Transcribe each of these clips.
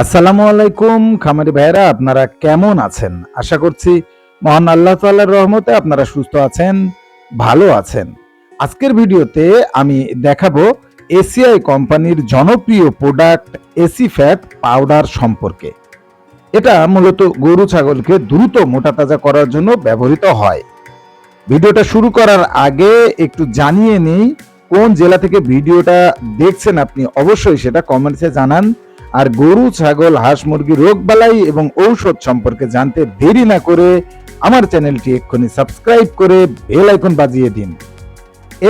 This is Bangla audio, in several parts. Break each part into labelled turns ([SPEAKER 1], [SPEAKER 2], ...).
[SPEAKER 1] আসসালামু আলাইকুম, খামারি ভাইরা আপনারা কেমন আছেন? আশা করছি মহান আল্লাহ তাআলার রহমতে আপনারা সুস্থ আছেন, ভালো আছেন। আজকের ভিডিওতে আমি দেখাবো এসিআই কোম্পানির জনপ্রিয় প্রোডাক্ট এসি ফ্যাট পাউডার সম্পর্কে। এটা মূলত গরু ছাগলকে দ্রুত মোটা তাজা করার জন্য ব্যবহৃত হয়। ভিডিওটা শুরু করার আগে একটু জানিয়ে নিই, কোন জেলা থেকে ভিডিওটা দেখছেন আপনি অবশ্যই সেটা কমেন্টসে জানান। আর গরু, ছাগল, হাঁস, মুরগি, রোগ বালাই এবং ঔষধ সম্পর্কে জানতে দেরি না করে আমার চ্যানেলটি এক্ষুনি সাবস্ক্রাইব করে বেল আইকন বাজিয়ে দিন।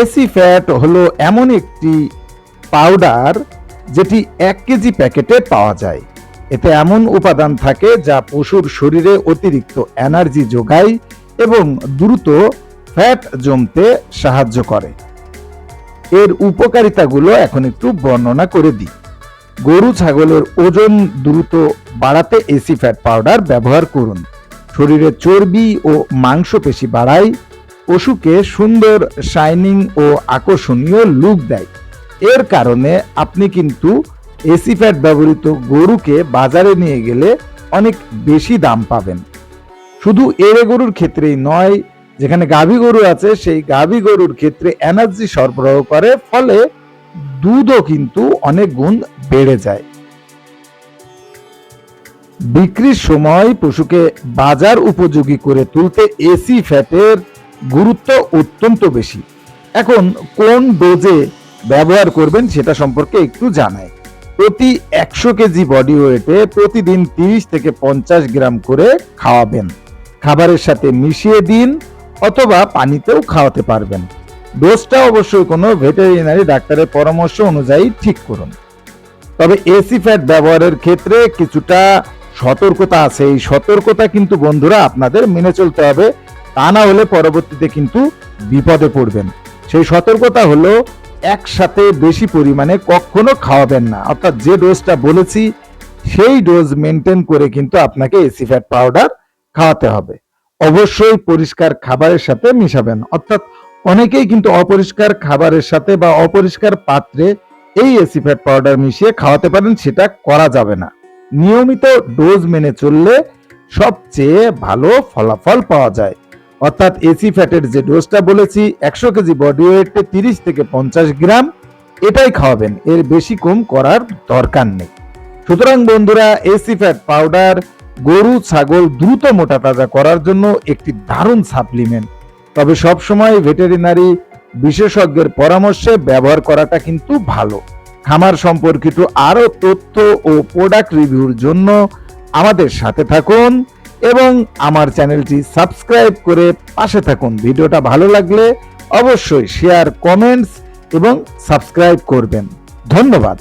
[SPEAKER 1] এসি ফ্যাট হলো এমন একটি পাউডার যেটি এক কেজি প্যাকেটে পাওয়া যায়। এতে এমন উপাদান থাকে যা পশুর শরীরে অতিরিক্ত এনার্জি যোগায় এবং দ্রুত ফ্যাট জমতে সাহায্য করে। এর উপকারিতাগুলো এখন একটু বর্ণনা করে দিই। গরু ছাগলের ওজন দ্রুত বাড়াতে এসি ফ্যাট পাউডার ব্যবহার করুন। শরীরে চর্বি ও মাংসপেশি বাড়ায়, পশুকে সুন্দর শাইনিং ও আকর্ষণীয় লুক দেয়। এর কারণে আপনি কিন্তু এসি ফ্যাট ব্যবহৃত গরুকে বাজারে নিয়ে গেলে অনেক বেশি দাম পাবেন। শুধু এড়ে গরুর ক্ষেত্রেই নয়, যেখানে গাভী গরু আছে, সেই গাভী গরুর ক্ষেত্রে এনার্জি সরবরাহ করে, ফলে দুধও কিন্তু অনেক গুণ বেড়ে যায়। বিক্রির সময় পশুকে বাজার উপযোগী করে তুলতে এসি ফ্যাটের গুরুত্ব অত্যন্ত বেশি। এখন কোন ডোজে ব্যবহার করবেন সেটা সম্পর্কে একটু জানাই। প্রতি একশো কেজি বডি ওয়েটে প্রতিদিন তিরিশ থেকে পঞ্চাশ গ্রাম করে খাওয়াবেন। খাবারের সাথে মিশিয়ে দিন অথবা পানিতেও খাওয়াতে পারবেন। ডোজটা অবশ্যই কোনো ভেটেরিনারি ডাক্তারের পরামর্শ অনুযায়ী ঠিক করুন। তবে এসি ফ্যাট ব্যবহারের ক্ষেত্রে কিছুটা সতর্কতা আছে। এই সতর্কতা কিন্তু বন্ধুরা আপনাদের মেনে চলতে হবে। তা না হলে পরবর্তীতে কিন্তু বিপদে পড়বেন। সেই সতর্কতা হলো একসাথে বেশি পরিমাণে কখনো খাওয়াবেন না। অর্থাৎ যে ডোজটা বলেছি, সেই ডোজ মেনটেন করে কিন্তু আপনাকে এসি ফ্যাট পাউডার খাওয়াতে হবে। অবশ্যই পরিষ্কার খাবারের সাথে মিশাবেন। অর্থাৎ অনেকেই কিন্তু অপরিষ্কার খাবারের সাথে বা অপরিষ্কার পাত্রে এই এসি ফ্যাট পাউডার মিশিয়ে খাওয়াতে পারেন, সেটা করা যাবে না। নিয়মিত ডোজ মেনে চললে সবচেয়ে ভালো ফলাফল পাওয়া যায়। অর্থাৎ এসি ফ্যাটের যে ডোজটা বলেছি, একশো কেজি বডি ওয়েটে তিরিশ থেকে পঞ্চাশ গ্রাম, এটাই খাওয়াবেন। এর বেশি কম করার দরকার নেই। সুতরাং বন্ধুরা এসি ফ্যাট পাউডার গরু, ছাগল দ্রুত মোটা তাজা করার জন্য একটি দারুণ সাপ্লিমেন্ট তবে সবসময় ভেটেরিনারি বিশেষজ্ঞের পরামর্শে ব্যবহার করাটা কিন্তু ভালো। খামার সম্পর্কিত আরও তথ্য ও প্রোডাক্ট রিভিউর জন্য আমাদের সাথে থাকুন এবং আমার চ্যানেলটি সাবস্ক্রাইব করে পাশে থাকুন। ভিডিওটা ভালো লাগলে অবশ্যই শেয়ার কমেন্টস এবং সাবস্ক্রাইব করবেন। ধন্যবাদ।